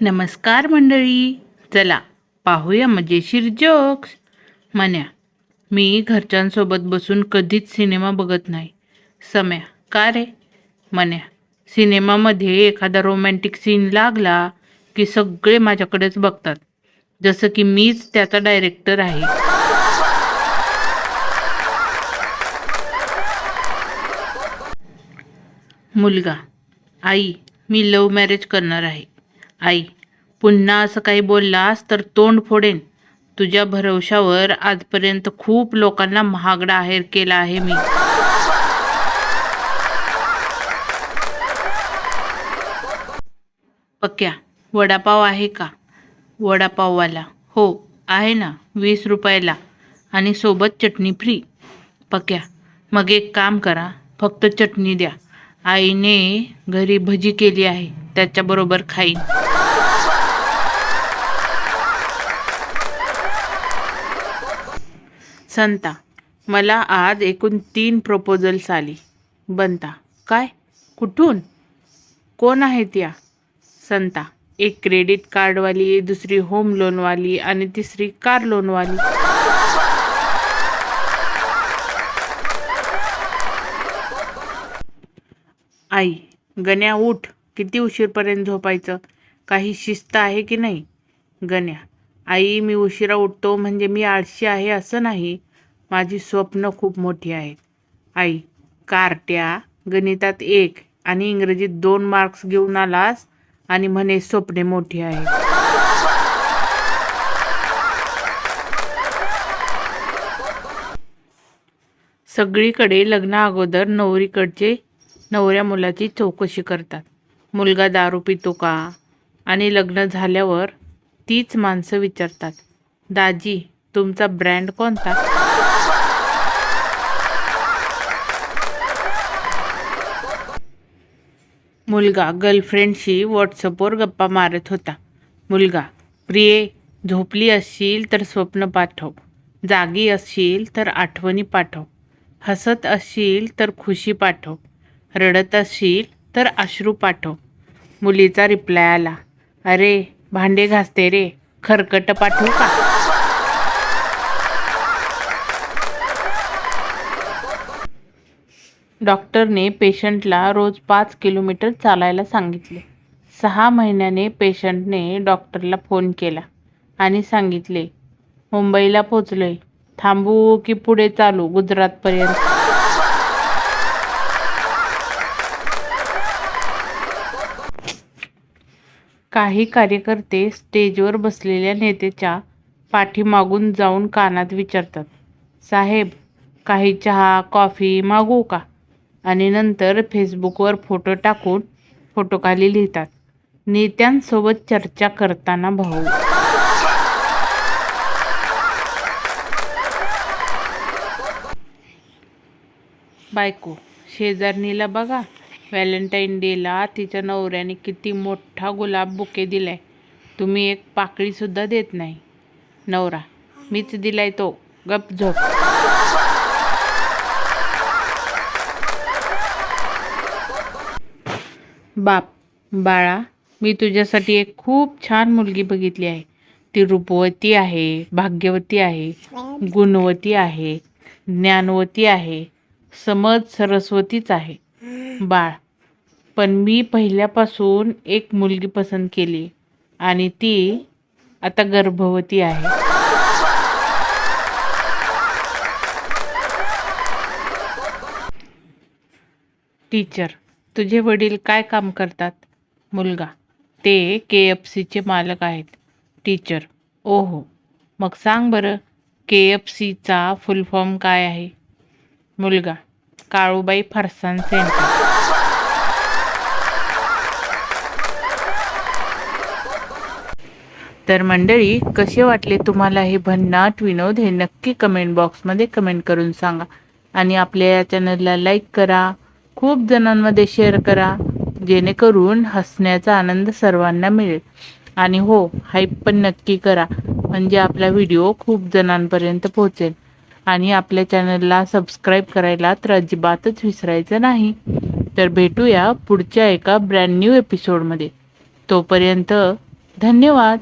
नमस्कार मंडळी. चला पाहूया मजेशीर जोक्स. म्हण्या मी घरच्यांसोबत बसून कधीच सिनेमा बघत नाही. सम्या का रे? म्हण्या सिनेमामध्ये एखादा रोमॅन्टिक सीन लागला की सगळे माझ्याकडेच बघतात. जसं की मीच त्याचा डायरेक्टर आहे. मुलगा आई मी लव्ह मॅरेज करणार आहे. आई पुन्हा असं काही बोललास तर तोंड फोडेन. तुझ्या भरवशावर आजपर्यंत खूप लोकांना महागडा आहेर केला आहे मी. पक्या वडापाव आहे का? वडापाववाला. हो आहे ना वीस रुपयाला. आणि सोबत चटणी फ्री पक्या मग एक काम करा फक्त चटणी द्या. आईने घरी भजी केली आहे त्याच्याबरोबर खाईन. संता मला आज एकूण तीन प्रपोजल्स आली. बनता काय? कुठून? कोण आहेत या? संता एक क्रेडिट कार्डवाली दुसरी होम लोनवाली आणि तिसरी कार लोनवाली आई गण्या उठ. किती उशीरपर्यंत झोपायचं? काही शिस्त आहे की नाही? गण्या आई मी उशिरा उठतो म्हणजे मी आळशी आहे असं नाही. माझी स्वप्न खूप मोठी आहेत आई कारट्या गणितात एक आणि इंग्रजीत दोन मार्क्स घेऊन आलास आणि म्हणे स्वप्ने मोठी आहेत सगळीकडे लग्ना अगोदर नवरीकडचे नवऱ्या मुलाची चौकशी करतात. मुलगा दारू पितो का? आणि लग्न झाल्यावर तीच माणसं विचारतात दाजी तुमचा ब्रँड कोणता? मुलगा गर्लफ्रेंडशी व्हॉट्सअपवर गप्पा मारत होता. मुलगा प्रिये झोपली असशील तर स्वप्न पाठव जागी असशील तर आठवणी पाठव हसत असशील तर खुशी पाठव रडत असशील तर अश्रू पाठव. मुलीचा रिप्लाय आला अरे भांडे घासते रे. खरकट पाठवू का? डॉक्टरने पेशंटला रोज पाच किलोमीटर चालायला सांगितले. सहा महिन्याने पेशंटने डॉक्टरला फोन केला आणि सांगितले मुंबईला पोचलोय. थांबू की पुढे चालू गुजरातपर्यंत? काही कार्यकर्ते स्टेजवर बसलेल्या नेत्याच्या पाठीमागून जाऊन कानात विचारतात साहेब काही चहा कॉफी मागू का? आणि नंतर फेसबुकवर फोटो टाकून फोटोखाली लिहितात नेत्यांसोबत चर्चा करताना भाऊ. बायको शेजारणीला बघा. व्हॅलेंटाईन डेला तिच्या नवऱ्याने किती मोठा गुलाब बुके दिलाय. तुम्ही एक पाकळीसुद्धा देत नाही. नवरा मीच दिलाय तो. गप झोप. बाप बाळा मी तुझ्यासाठी एक खूप छान मुलगी बघितली आहे. ती रूपवती आहे भाग्यवती आहे गुणवती आहे ज्ञानवती आहे समज सरस्वतीच आहे. बाळ. पण मी पहिल्यापासून एक मुलगी पसंत केली आणि ती आता गर्भवती आहे. टीचर तुझे वडील काय काम करतात? मुलगा ते के एफ सीचे मालक आहेत. टीचर ओहो मग सांग बरं के एफ सीचा फुल फॉर्म काय आहे? मुलगा काळूबाई फरसान सेंटर. तर मंडळी कसे वाटले तुम्हाला हे भन्नाट विनोद हे नक्की कमेंट बॉक्समध्ये कमेंट करून सांगा. आणि आपल्या या चॅनलला लाईक करा. खूप जणांमध्ये शेअर करा. जेणेकरून हसण्याचा आनंद सर्वांना मिळेल. आणि हो हाईप पण नक्की करा. म्हणजे आपला व्हिडिओ खूप जणांपर्यंत पोहोचेल. आणि आपल्या चॅनलला सबस्क्राईब करायला तर अजिबातच विसरायचं नाही. तर भेटूया पुढच्या एका ब्रँड न्यू एपिसोडमध्ये तोपर्यंत धन्यवाद.